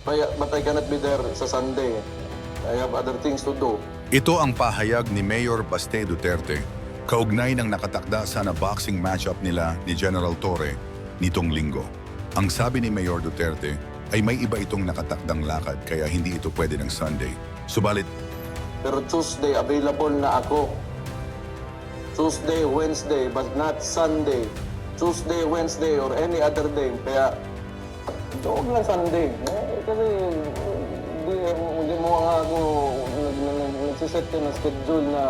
Kaya, but I cannot be there sa Sunday. I have other things to do. Ito ang pahayag ni Mayor Baste Duterte, kaugnay ng nakatakda sana boxing matchup nila ni General Torre nitong linggo. Ang sabi ni Mayor Duterte ay may iba itong nakatakdang lakad kaya hindi ito pwede ng Sunday. Subalit, Pero Tuesday, available na ako. Tuesday, Wednesday, but not Sunday. Tuesday, Wednesday, or any other day. Kaya, huwag lang Sunday. Eh, kasi, hindi, hindi mo nga ako, nag, nag, nag, nagsiset ka ng schedule na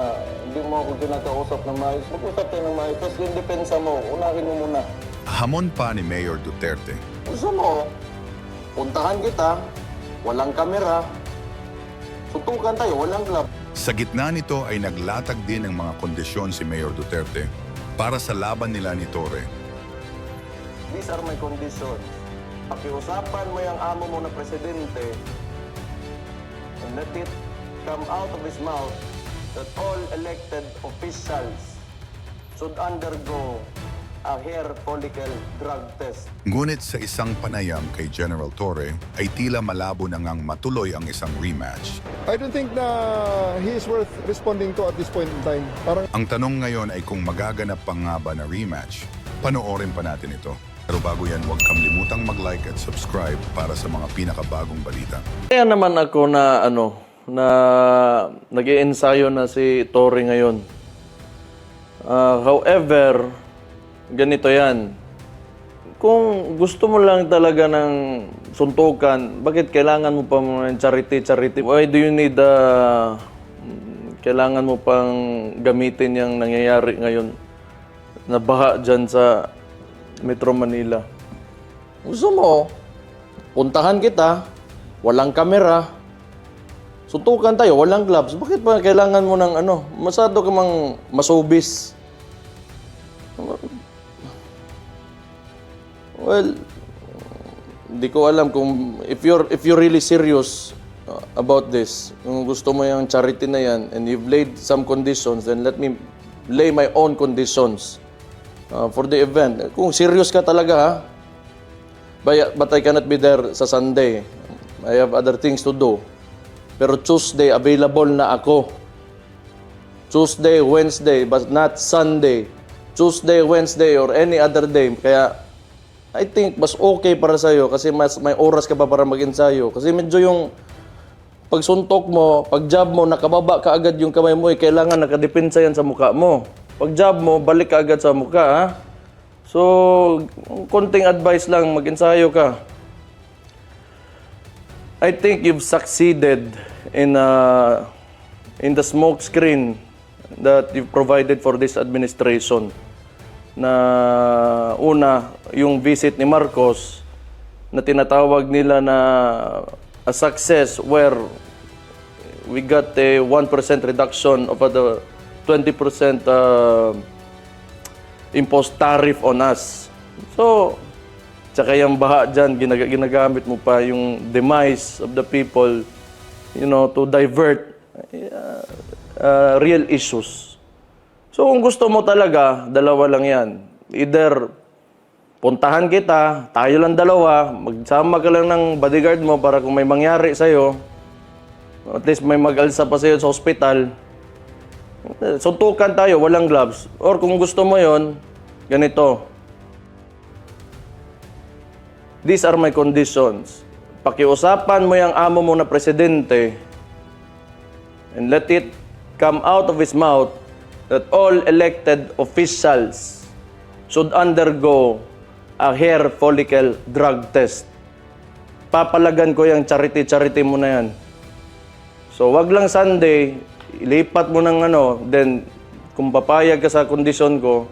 hindi mo ako kinakausap ng maayos. Mag-usap tayo ng maayos. Tapos yung depensa mo, unahin mo muna. hamon pa ni Mayor Duterte Gusto mo, puntahan kita, walang kamera, suntukan tayo, walang club. Sa gitna nito ay naglatag din ng mga kondisyon si Mayor Duterte para sa laban nila ni Torre. These are my conditions. Pakiusapan mo yung amo mo na presidente and let it come out of his mouth that all elected officials should undergo a hair follicle drug test. Ngunit sa isang panayam kay General Torre ay tila malabo na ngang matuloy ang isang rematch. I don't think na he is worth responding to at this point in time. Parang Ang tanong ngayon ay kung magaganap pa nga ba na rematch. Panoorin pa natin ito. Pero bago yan, huwag kang limutang mag-like at subscribe para sa mga pinakabagong balita. Kaya naman ako na ano, na nag ensayo na si Tori ngayon. Ah, however, ganito yan. Kung gusto mo lang talaga ng suntukan, bakit kailangan mo pa ng charity, charity? Why do you need uh, kailangan mo pang gamitin yung nangyayari ngayon na baha dyan sa Metro Manila? Gusto mo, puntahan kita, walang kamera, suntukan tayo, walang gloves. Bakit pa kailangan mo ng ano, masado ka mang masubis? Well, hindi ko alam kung if you're if you're really serious uh, about this, kung gusto mo yung charity na yan and you've laid some conditions, then let me lay my own conditions uh, for the event. Kung serious ka talaga ha, But, I cannot be there sa Sunday. I have other things to do. Pero Tuesday, available na ako. Tuesday, Wednesday, but not Sunday. Tuesday, Wednesday, or any other day. Kaya, I think mas okay para sa'yo kasi mas may oras ka pa para mag-ensayo. Kasi medyo yung pagsuntok mo, pag jab mo, nakababa ka agad yung kamay mo, eh, kailangan nakadepensa yan sa mukha mo. Pag jab mo, balik ka agad sa mukha, ha? So, konting advice lang, mag-ensayo ka. I think you've succeeded in uh, in the smoke screen that you've provided for this administration. Na una, yung visit ni Marcos na tinatawag nila na a success where we got a 1% reduction of the 20% uh, imposed tariff on us. So, tsaka yung baha dyan, ginag- ginagamit mo pa yung demise of the people, you know, to divert uh, uh, real issues. So, kung gusto mo talaga, dalawa lang yan. Either puntahan kita, tayo lang dalawa, magsama ka lang ng bodyguard mo para kung may mangyari sa'yo, at least may mag-alsa pa sa'yo sa hospital, suntukan tayo, walang gloves. Or kung gusto mo yon, ganito. These are my conditions. Pakiusapan mo yung amo mo na presidente and let it come out of his mouth that all elected officials should undergo a hair follicle drug test. Papalagan ko yung charity-charity mo na yan. So, wag lang Sunday, ilipat mo ng ano, then kung papayag ka sa kondisyon ko,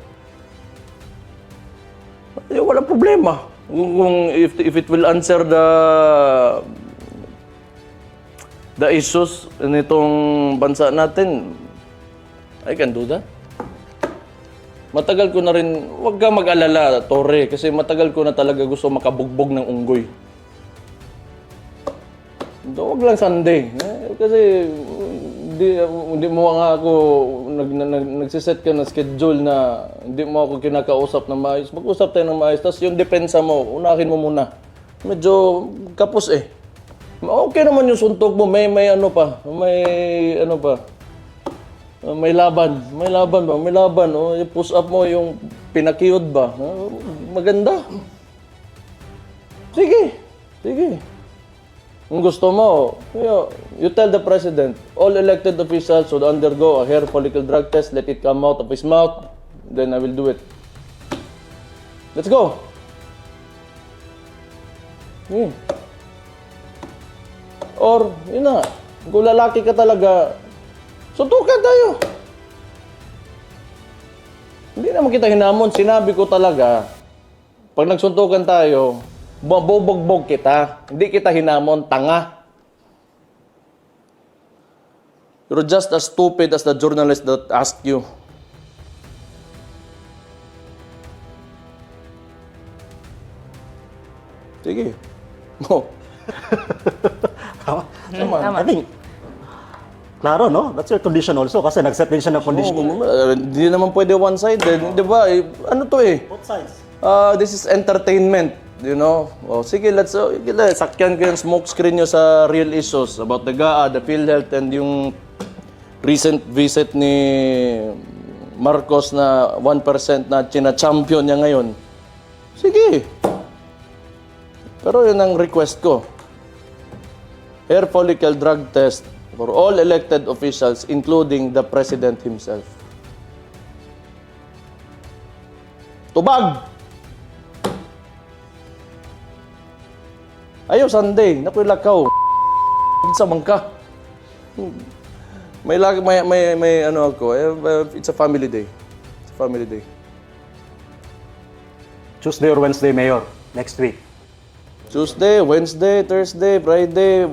eh, wala problema. Kung, if, if it will answer the the issues nitong bansa natin, I can do that. Matagal ko na rin, huwag ka mag-alala, Torre, kasi matagal ko na talaga gusto makabugbog ng unggoy. Huwag lang Sunday. Eh, kasi hindi, hindi mo nga ako nag, nag, nagsiset ka ng schedule na hindi mo ako kinakausap na maayos. Mag-usap tayo ng maayos. Tapos yung depensa mo, unahin mo muna. Medyo kapos eh. Okay naman yung suntok mo, may may ano pa, may ano pa. Uh, may laban, may laban ba? May laban, oh. Yung push up mo, yung pinakiyod ba? Ah, maganda. Sige, sige. Kung gusto mo, you, you tell the president, all elected officials should undergo a hair follicle drug test, let it come out of his mouth, then I will do it. Let's go. Hmm. Or, yun na, kung lalaki ka talaga, suntukan tayo. Hindi naman kita hinamon. Sinabi ko talaga, pag nagsuntukan tayo, mabobogbog kita. Hindi kita hinamon, tanga. You're just as stupid as the journalist that asked you. Sige. Mo. Tama. Tama. I think, klaro, no? That's your condition also kasi nag-set din siya ng condition. Oh, uh, Hindi naman pwede one-sided. Di ba? Eh, ano to eh? Both sides. Ah, this is entertainment, you know. O sige, let's uh, kita, sakyan ko yung smoke screen nyo sa real issues about the GAA, the PhilHealth, and yung recent visit ni Marcos na 1% na china-champion niya ngayon. Sige. Pero yun ang request ko. Hair follicle drug test for all elected officials, including the President himself. Tubag! Ayaw, Sunday. Naku, lakaw. Sa mangka. May, lag, may, may, may ano ako. eh, uh, It's a family day. It's a family day. Tuesday or Wednesday, Mayor, next week. Tuesday, Wednesday, Thursday, Friday.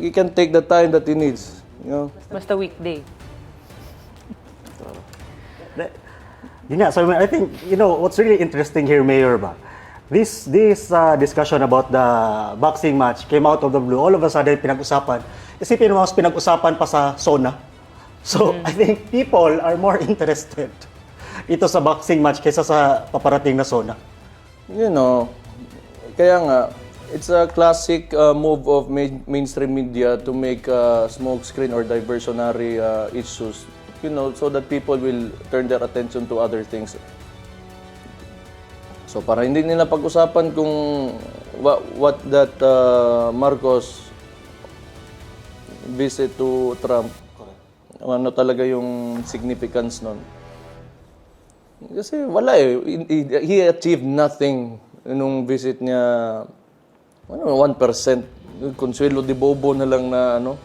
You can take the time that he needs. You know? Basta weekday. The- Yun nga, so I think, you know, what's really interesting here, Mayor, ba? This this uh, discussion about the boxing match came out of the blue. All of a sudden, pinag-usapan. Isipin mo, mas pinag-usapan pa sa SONA. So, I think people are more interested ito sa boxing match kaysa sa paparating na SONA. You know, kaya nga, it's a classic uh, move of main- mainstream media to make uh, smoke screen or diversionary uh, issues, you know, so that people will turn their attention to other things. So para hindi nila pag-usapan kung what, what that uh, Marcos visit to Trump, ano talaga yung significance nun. Kasi wala eh. He, achieved nothing nung visit niya. Ano, 1%. Consuelo de Bobo na lang na ano.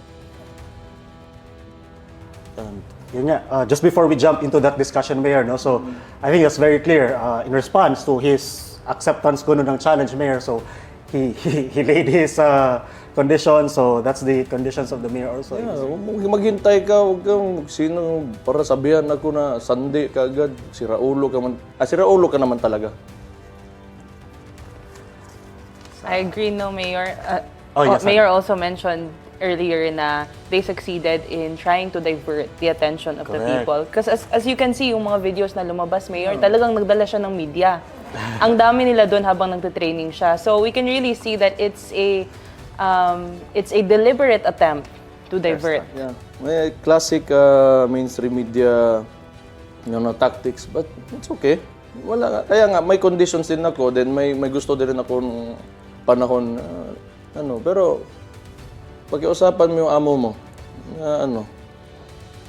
Um, yun nga, uh, just before we jump into that discussion, Mayor, no? so I think that's very clear uh, in response to his acceptance ko nun ng challenge, Mayor. So he, he, he laid his uh, conditions, so that's the conditions of the Mayor also. Yeah, huwag maghintay ka, huwag kang sino para sabihan ako na Sunday ka agad, si Raulo ka man. Ah, si Raulo ka naman talaga. I agree, no, Mayor. Uh, Oh, yes, Mayor also mentioned earlier na they succeeded in trying to divert the attention of the Correct. people. Because as, as you can see, yung mga videos na lumabas, Mayor, talagang nagdala siya ng media. Ang dami nila doon habang nagte-training siya. So we can really see that it's a um, it's a deliberate attempt to divert. Yeah. May classic uh, mainstream media you know, tactics, but it's okay. Wala. Kaya nga, may conditions din ako, then may, may gusto din ako nung panahon. uh, ano, pero pag-iusapan mo yung amo mo, na ano,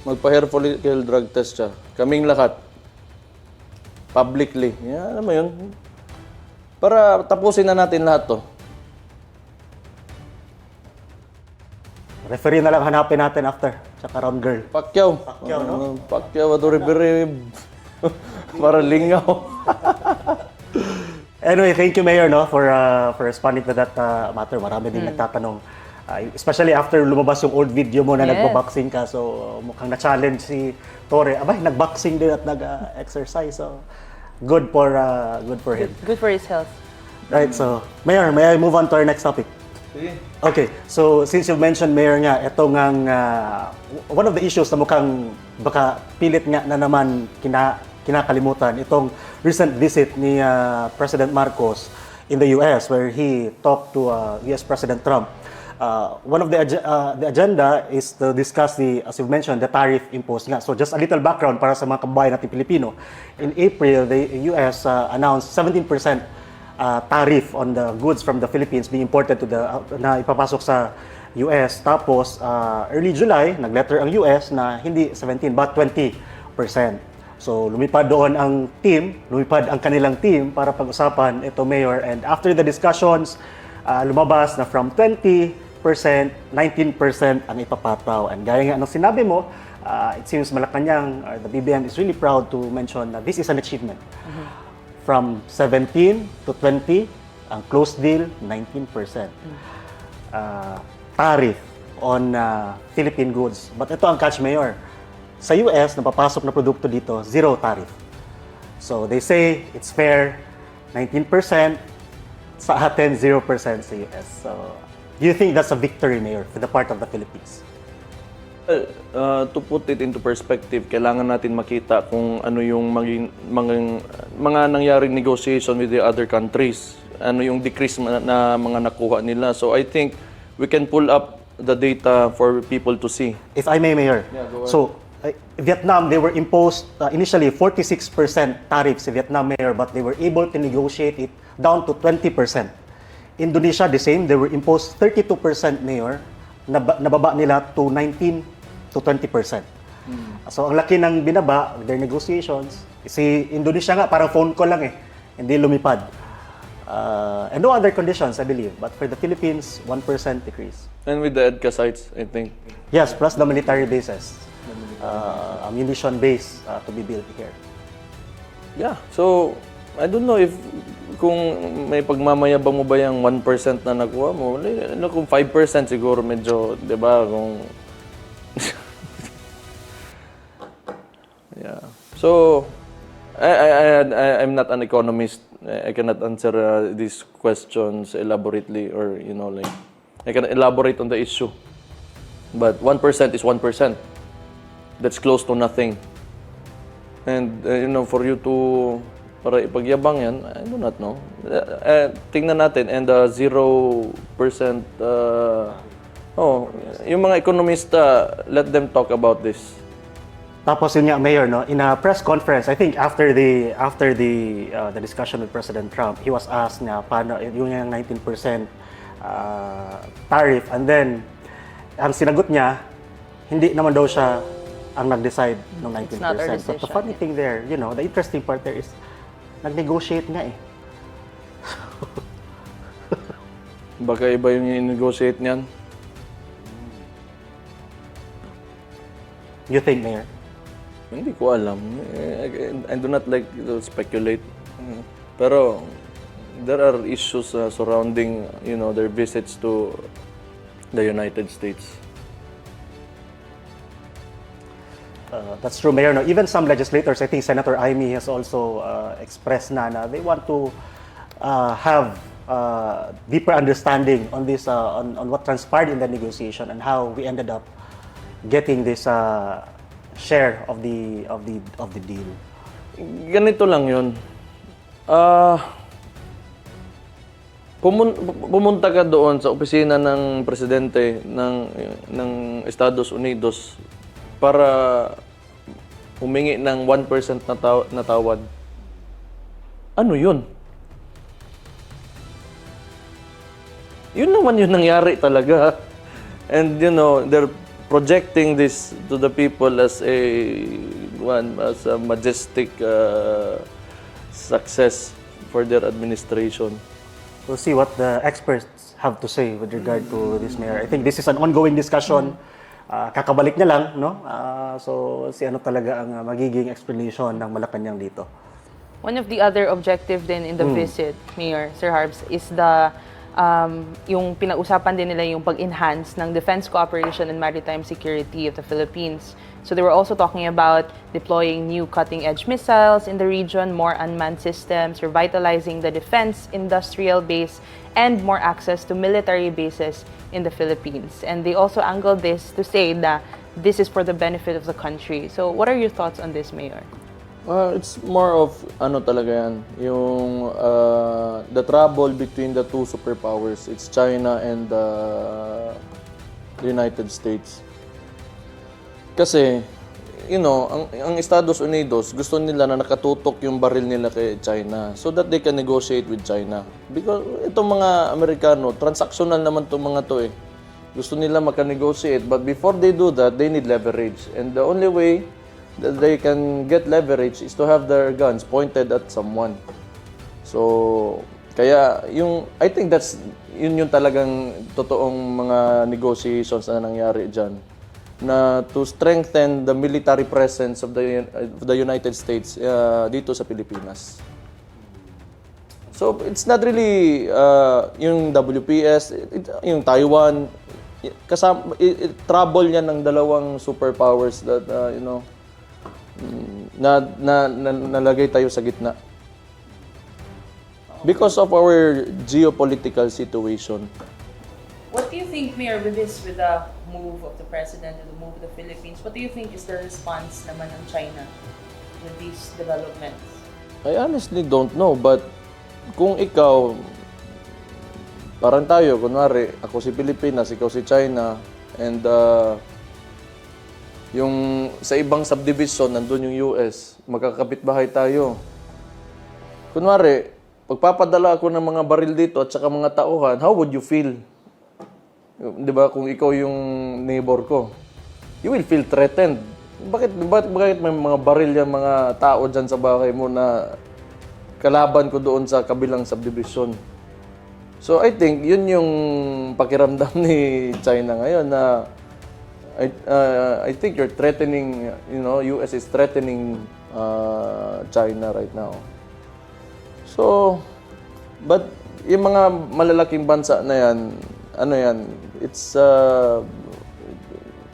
magpa-hair follicle drug test siya. Kaming lahat. Publicly. Yan, alam mo yun. Para tapusin na natin lahat to. Referee na lang hanapin natin after, tsaka round girl. Pacquiao. Pacquiao, no? Uh, Pacquiao, ato referee. Para lingaw. Anyway, thank you, Mayor, no, for uh, for responding to that uh, matter. Marami din nagtatanong. Uh, especially after lumabas yung old video mo na Yes. nagbo-boxing ka. So, mukhang na-challenge si Torre. Abay, nag-boxing din at nag-exercise. So, good for uh, good for him. Good for his health. Right, so, Mayor, may I move on to our next topic? Okay, so since you mentioned, Mayor nga, ito ngang, uh, one of the issues na mukhang baka pilit nga na naman kina, kinakalimutan, itong recent visit ni uh, President Marcos in the US where he talked to uh, US President Trump. Uh, one of the, uh, the agenda is to discuss the, as you mentioned, the tariff imposed nga. So just a little background para sa mga kababayan natin Pilipino. In April, the US uh, announced 17% uh, tariff on the goods from the Philippines being imported to the, uh, na ipapasok sa US. Tapos, uh, early July, nag-letter ang US na hindi 17 but 20%. So, lumipad doon ang team, lumipad ang kanilang team para pag-usapan ito, Mayor. And after the discussions, uh, lumabas na from 20%, 19% ang ipapataw. And gaya nga ng sinabi mo, uh, it seems Malacanang, or the BBM is really proud to mention na this is an achievement. From 17 to 20, ang closed deal, 19%. Uh, tariff on uh, Philippine goods. But ito ang catch, Mayor. Sa US, napapasok na produkto dito, zero tariff. So they say it's fair, 19%, sa atin 0% sa US. So do you think that's a victory, Mayor, for the part of the Philippines? Well, uh, to put it into perspective, kailangan natin makita kung ano yung maging, mga, mga nangyaring negotiation with the other countries. Ano yung decrease na, na mga nakuha nila. So I think we can pull up the data for people to see. If I may, Mayor. So, uh, Vietnam, they were imposed uh, initially 46% tariffs sa Vietnam, Mayor, but they were able to negotiate it down to 20%. Indonesia, the same. They were imposed 32%, Mayor. Nab- nababa nila to 19 to 20%. So, ang laki ng binaba, their negotiations. Si Indonesia nga, parang phone call lang eh. Hindi lumipad. Uh, and no other conditions, I believe. But for the Philippines, 1% decrease. And with the EDCA sites, I think. Yes, plus the military bases. Uh, ammunition base uh, to be built here. Yeah. So, I don't know if kung may pagmamayabang mo ba yung 1% na nakuha mo. Ano kung 5% siguro medyo, 'di ba, kung Yeah. So, I, I, I, I'm not an economist. I cannot answer uh, these questions elaborately or, you know, like, I can elaborate on the issue. But 1% is 1%. That's close to nothing. And, uh, you know, for you to, para ipagyabang yan, I do not know. Uh, uh, tingnan natin, and uh, 0%, uh, oh, yung mga ekonomista, let them talk about this. Tapos yun nga, Mayor, no, in a press conference, I think after the after the uh, the discussion with President Trump, he was asked na paano yung yung 19% uh, tariff and then ang sinagot niya, hindi naman daw siya ang nag-decide ng 19%. It's not our But the decision, funny yeah. thing there, you know, the interesting part there is nag-negotiate nga eh. Baka iba yung i-negotiate niyan. You think, Mayor? Hindi ko alam. Eh, I, I do not like to speculate. Pero there are issues uh, surrounding, you know, their visits to the United States. Uh, that's true, Mayor. No, even some legislators, I think Senator Amy has also uh, expressed na, na they want to uh, have uh, deeper understanding on this, uh, on, on what transpired in the negotiation and how we ended up getting this uh, share of the of the of the deal. Ganito lang yun. Ah... pumun- pumunta ka doon sa opisina ng presidente ng ng Estados Unidos para humingi ng 1% na, taw- na tawad. Ano yun? Yun naman yung nangyari talaga. And you know, they're projecting this to the people as a one as a majestic uh, success for their administration. We'll see what the experts have to say with regard to this, Mayor. I think this is an ongoing discussion. Uh, kakabalik niya lang, no? Uh, so, see ano talaga ang uh, magiging explanation ng Malacanang dito. One of the other objective din in the visit, Mayor, Sir Harbs, is the um, yung pinag-usapan din nila yung pag-enhance ng defense cooperation and maritime security of the Philippines. So they were also talking about deploying new cutting-edge missiles in the region, more unmanned systems, revitalizing the defense industrial base, and more access to military bases in the Philippines. And they also angled this to say that this is for the benefit of the country. So what are your thoughts on this, Mayor? Uh, it's more of ano talaga yan, yung uh, the trouble between the two superpowers. It's China and uh, the United States. Kasi, you know, ang, ang Estados Unidos, gusto nila na nakatutok yung baril nila kay China so that they can negotiate with China. Because itong mga Amerikano, transactional naman itong mga to eh. Gusto nila makanegotiate, but before they do that, they need leverage. And the only way that they can get leverage is to have their guns pointed at someone. So, kaya yung, I think that's, yun yung talagang totoong mga negotiations na nangyari dyan. Na to strengthen the military presence of the, of the United States uh, dito sa Pilipinas. So, it's not really uh, yung WPS, it- yung Taiwan, kasama, it, it, trouble yan ng dalawang superpowers that, uh, you know, mm, na, na, na, nalagay tayo sa gitna. Because of our geopolitical situation. What do you think, Mayor, with this, with the move of the president and the move of the Philippines, what do you think is the response naman ng China with these developments? I honestly don't know, but kung ikaw, parang tayo, kunwari, ako si Pilipinas, ikaw si China, and uh, yung sa ibang subdivision, nandun yung US, magkakapit bahay tayo. Kunwari, pagpapadala ako ng mga baril dito at saka mga tauhan, how would you feel? Di ba, kung ikaw yung neighbor ko, you will feel threatened. Bakit, bakit, bakit may mga baril yan, mga tao dyan sa bahay mo na kalaban ko doon sa kabilang subdivision? So I think yun yung pakiramdam ni China ngayon na I, uh, I think you're threatening, you know, US is threatening uh, China right now. So, but yung mga malalaking bansa na yan, ano yan, it's uh,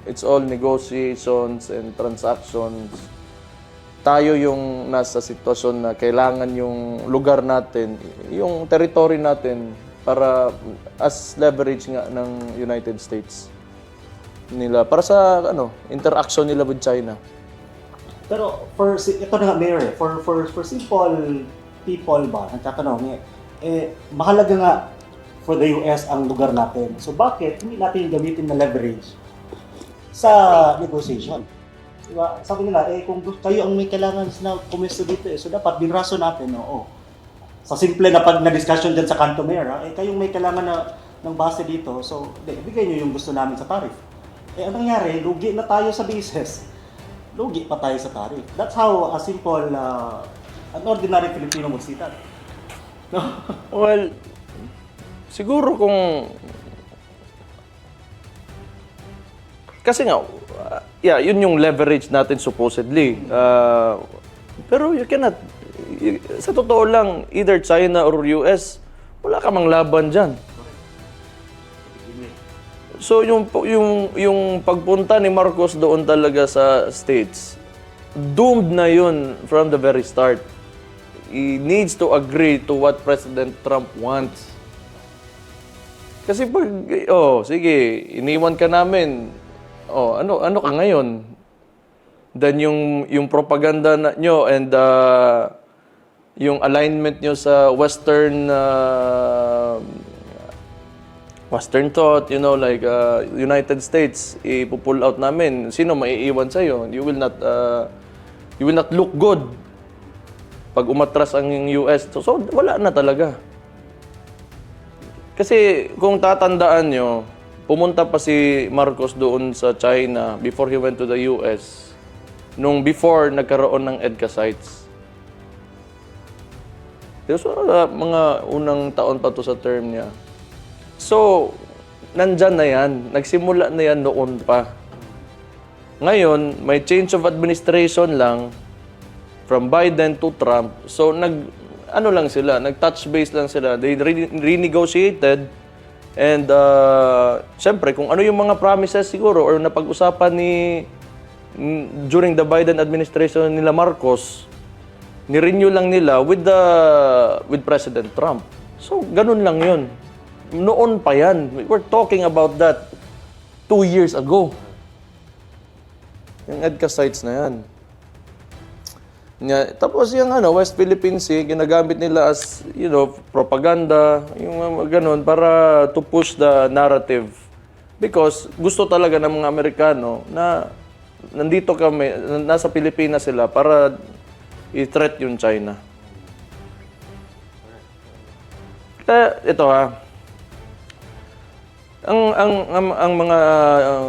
it's all negotiations and transactions. Tayo yung nasa sitwasyon na kailangan yung lugar natin, yung territory natin para as leverage nga ng United States nila para sa ano interaction nila with China. Pero for ito na nga Mayor, eh, for for for simple people ba nagtatanong eh, eh mahalaga nga for the US ang lugar natin. So bakit hindi natin gamitin na leverage sa negotiation? Diba? Sabi nila, eh kung kayo ang may kailangan na pumesto dito, eh, so dapat binraso natin, oo. Sa simple na pag na-discussion dyan sa Canto Mayor, eh kayong may kailangan na ng base dito, so di, bigay nyo yung gusto namin sa tariff. Eh anong nangyari, lugi na tayo sa business. Lugi pa tayo sa tariff. That's how a simple, uh, an ordinary Filipino would see that. No? Well, siguro kung kasi nga uh, yeah, yun yung leverage natin supposedly. Uh, pero you cannot sa totoo lang either China or US wala ka mang laban diyan. So yung yung yung pagpunta ni Marcos doon talaga sa states doomed na yun from the very start. He needs to agree to what President Trump wants. Kasi pag, oh, sige, iniwan ka namin. Oh, ano ano ka ngayon? Then yung yung propaganda na, nyo and uh, yung alignment nyo sa western uh, Western thought, you know, like uh, United States, ipupull out namin. Sino maiiwan sa'yo? You will not, uh, you will not look good pag umatras ang US. So, so wala na talaga. Kasi kung tatandaan nyo, pumunta pa si Marcos doon sa China before he went to the US nung before nagkaroon ng EDCA sites. So, uh, mga unang taon pa to sa term niya. So, nandyan na yan. Nagsimula na yan noon pa. Ngayon, may change of administration lang from Biden to Trump. So, nag, ano lang sila, nag-touch base lang sila. They re- renegotiated and uh, syempre, kung ano yung mga promises siguro or napag-usapan ni n- during the Biden administration nila Marcos, ni-renew lang nila with the with President Trump. So, ganun lang yun. Noon pa yan. We were talking about that two years ago. Yung EDCA sites na yan. Nga, tapos yung ano, West Philippine Sea, ginagamit nila as, you know, propaganda, yung mga ganun, para to push the narrative. Because gusto talaga ng mga Amerikano na nandito kami, nasa Pilipinas sila para i-threat yung China. Kaya ito ha, ang ang ang, ang mga uh,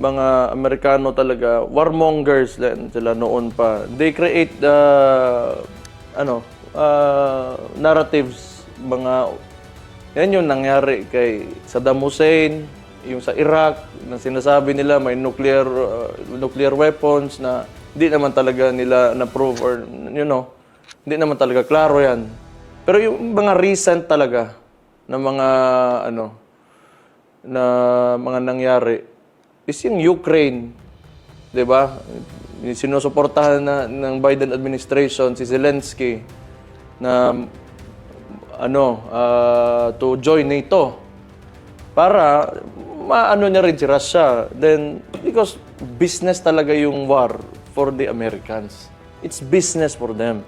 mga Amerikano talaga warmongers din sila noon pa. They create uh, ano uh, narratives mga yan yung nangyari kay Saddam Hussein, yung sa Iraq, na sinasabi nila may nuclear uh, nuclear weapons na hindi naman talaga nila na prove or you know, hindi naman talaga klaro yan. Pero yung mga recent talaga na mga ano na mga nangyari is yung Ukraine, 'di ba? Sinusuportahan na ng Biden administration si Zelensky na ano ah, to join NATO para maano niya rin si Russia. Then because business talaga yung war for the Americans. It's business for them.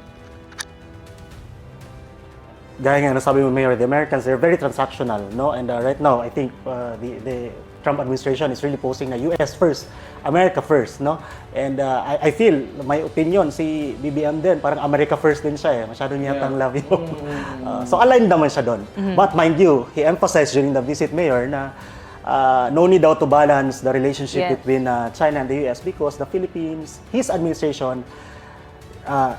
gaya nga nasabi mo Mayor, the Americans they're very transactional, no? And uh, right now, I think uh, the the Trump administration is really posing na US first, America first, no? And uh, I, I feel, my opinion, si BBM din, parang America first din siya eh. Masyado niya yatang love yung... Uh, so aligned naman siya doon. But mind you, he emphasized during the visit, Mayor, na uh, no need daw to balance the relationship Yes. between uh, China and the US because the Philippines, his administration, uh,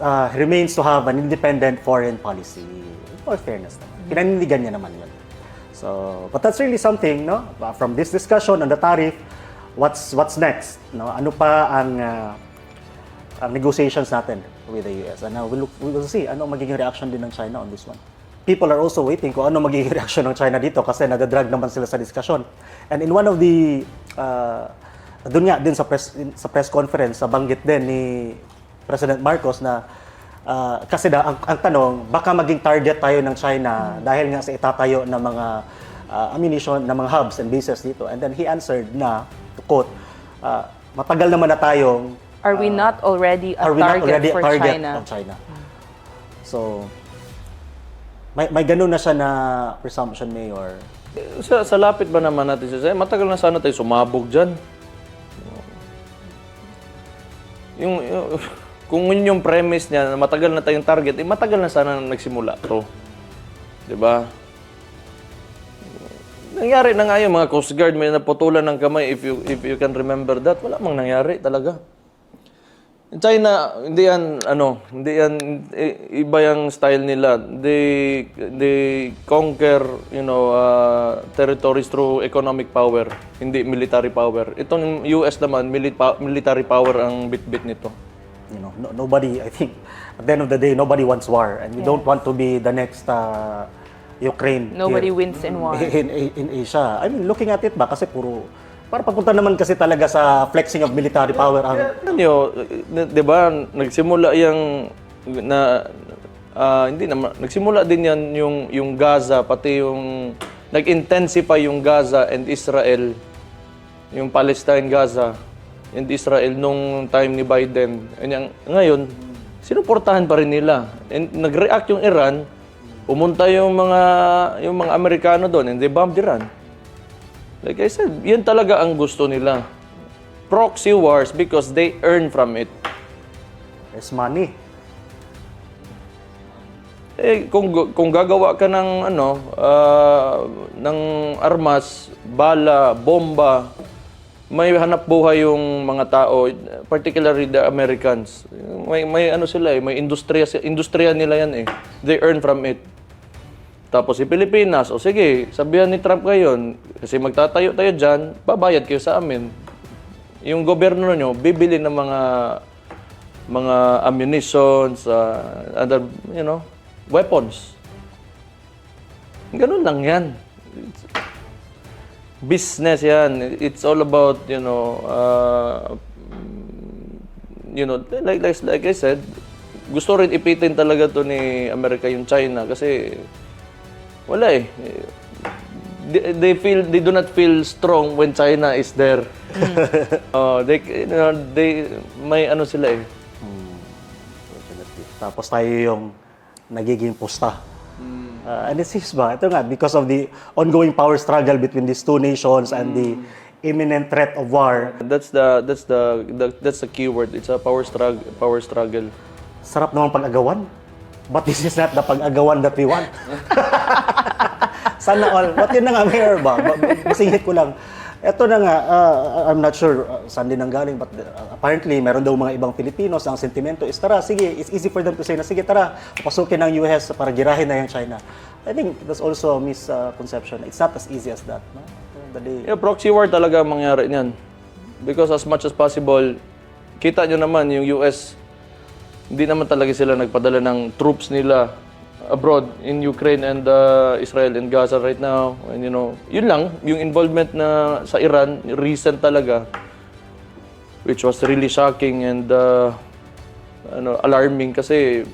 uh, remains to have an independent foreign policy. For fairness naman. Pinanindigan niya naman yun. So, but that's really something, no? From this discussion on the tariff, what's what's next? No? Ano pa ang uh, ang negotiations natin with the US? And uh, we'll, look, we will see ano magiging reaction din ng China on this one. People are also waiting kung ano magiging reaction ng China dito kasi nadadrag naman sila sa discussion. And in one of the uh, doon nga din sa press in- sa press conference sa banggit din ni President Marcos na ah, kasi da, ang, ang tanong baka maging target tayo ng China dahil nga sa itatayo ng mga ah, ammunition ng mga hubs and bases dito. And then he answered na to quote ah, matagal naman na tayong Are we not already a are we not target already a for target China? of China? So, may, may ganun na siya na presumption, Mayor. Sa, sa lapit ba naman natin siya? Eh, Matagal na sana tayo sumabog dyan. Yung, yung, kung yun yung premise niya na matagal na tayong target, eh matagal na sana nagsimula to. 'Di ba? Nangyari na nga yung mga Coast Guard, may naputulan ng kamay if you if you can remember that. Wala mang nangyari talaga. In China, hindi yan, ano, hindi yan, i- iba yung style nila. They, they conquer, you know, uh, territories through economic power, hindi military power. Itong US naman, military power ang bit-bit nito. You know, no, nobody, I think, at the end of the day, nobody wants war. And we don't want to be the next uh, Ukraine. Nobody here wins in war. In, in, in Asia. I mean, looking at it ba, kasi puro, para pagpunta naman kasi talaga sa flexing of military power ang Ano di ba, nagsimula yung, na, ah, hindi naman, nagsimula din yan yung, yung Gaza, pati yung, nag-intensify yung Gaza and Israel, yung Palestine, Gaza, and Israel nung time ni Biden. And yung, ngayon, sinuportahan pa rin nila. And nag-react yung Iran, pumunta yung mga, yung mga Amerikano doon, and they bombed Iran. Like I said, yun talaga ang gusto nila. Proxy wars because they earn from it. is money. Eh, kung, kung gagawa ka ng, ano, ah, ng armas, bala, bomba, may hanap buhay yung mga tao, particularly the Americans. May, may ano sila eh, may industriya, industriya nila yan eh. They earn from it. Tapos si Pilipinas, o sige, sabihan ni Trump ngayon, kasi magtatayo tayo dyan, babayad kayo sa amin. Yung gobyerno nyo, bibili ng mga mga ammunitions, uh, other, you know, weapons. Ganun lang yan. Business yan. It's all about, you know, uh, you know, like, like, like I said, gusto rin ipitin talaga to ni Amerika yung China kasi wala eh. They, they feel they do not feel strong when China is there. oh, they you know, they may ano sila eh. Tapos tayo yung nagiging pusta. Uh, and this is ba, ito nga, because of the ongoing power struggle between these two nations and the imminent threat of war, That's the that's the, the that's the keyword. It's a power struggle. Power struggle. sarap naman pag-agawan. But this is not the pag-agawan that we want. Sana all. But yun na nga, Mayor ba? Ba- Masingit ko lang. Ito na nga, uh, I'm not sure uh, saan din nanggaling, but uh, apparently, meron daw mga ibang Filipinos ang sentimento is, tara, sige, it's easy for them to say na, sige, tara, pasukin ng US para girahin na yung China. I think that's also a misconception. It's not as easy as that. No? The day- Yeah, proxy war talaga ang mangyari niyan. Because as much as possible, kita nyo naman yung US, hindi naman talaga sila nagpadala ng troops nila abroad in Ukraine and uh, Israel and Gaza right now. And you know, yun lang, yung involvement na sa Iran, recent talaga, which was really shocking and uh, ano, alarming kasi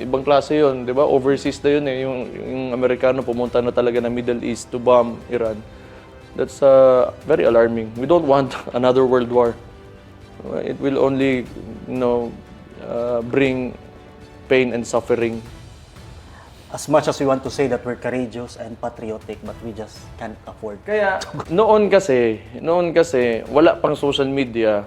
ibang klase yun, di ba? Overseas na yun eh. Yung, yung Amerikano pumunta na talaga na Middle East to bomb Iran. That's uh, very alarming. We don't want another world war. It will only, you know, uh, bring pain and suffering. As much as we want to say that we're courageous and patriotic, but we just can't afford. Kaya noon kasi, noon kasi wala pang social media.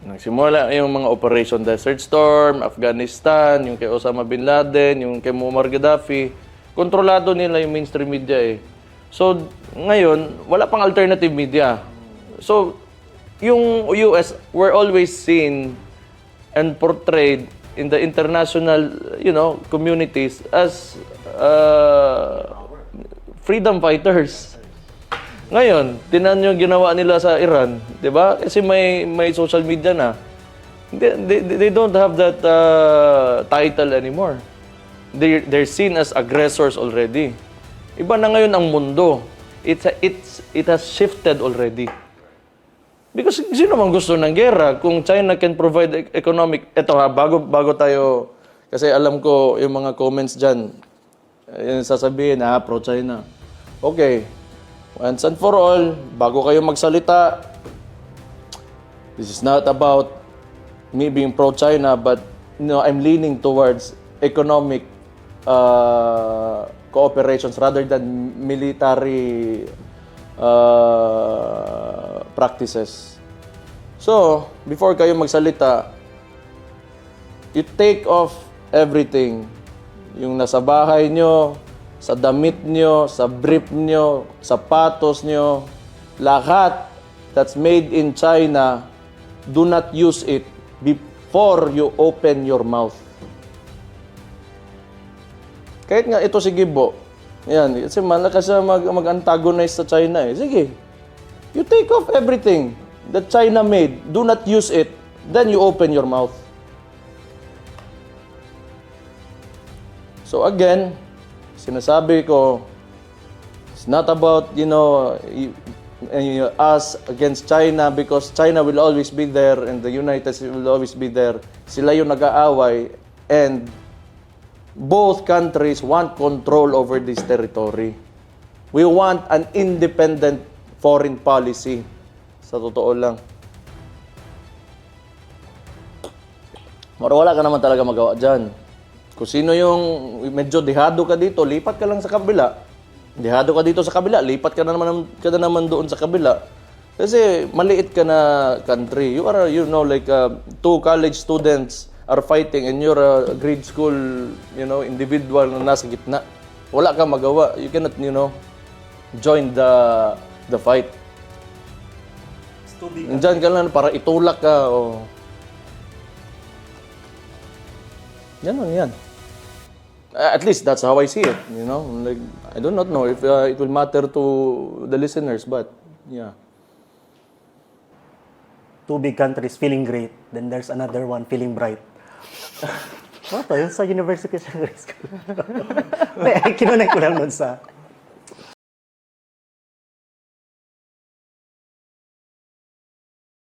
Nagsimula yung mga Operation Desert Storm, Afghanistan, yung kay Osama Bin Laden, yung kay Muammar Gaddafi. Kontrolado nila yung mainstream media eh. So, ngayon, wala pang alternative media. So, yung US were always seen and portrayed in the international, you know, communities as uh, freedom fighters. Ngayon, tinan yung ginawa nila sa Iran, 'di ba? Kasi may may social media na. They, they, they don't have that uh, title anymore. They they're seen as aggressors already. Iba na ngayon ang mundo. It's it's it has shifted already. Because sino man gusto ng gera kung China can provide e- economic ito ha bago bago tayo kasi alam ko yung mga comments diyan yung sasabihin ah pro China. Okay. Once and for all, bago kayo magsalita, this is not about me being pro China but you know, I'm leaning towards economic uh, cooperations rather than military uh, practices. So, before kayo magsalita, you take off everything. Yung nasa bahay nyo, sa damit nyo, sa brief nyo, sapatos nyo, lahat that's made in China, do not use it before you open your mouth. Kahit nga ito si Gibo, yan, kasi malakas siya mag, mag-antagonize sa China eh. Sige, you take off everything that China made, do not use it, then you open your mouth. So again, sinasabi ko, it's not about, you know, y- y- us against China because China will always be there and the United States will always be there. Sila yung nag-aaway and both countries want control over this territory. We want an independent foreign policy. Sa totoo lang. Mara wala ka naman talaga magawa dyan. Kung sino yung medyo dehado ka dito, lipat ka lang sa kabila. Dehado ka dito sa kabila, lipat ka na naman, ka na naman doon sa kabila. Kasi maliit ka na country. You are, you know, like uh, two college students are fighting and you're a grade school, you know, individual na nasa gitna. Wala kang magawa. You cannot, you know, join the the fight. Nandyan ka lang para itulak ka o... Ganun yan. At least that's how I see it, you know. Like I do not know if uh, it will matter to the listeners, but yeah. two big countries feeling great, then there's another one feeling bright. What? Yun sa university sa grade school. Hindi, kinunay ko lang nun sa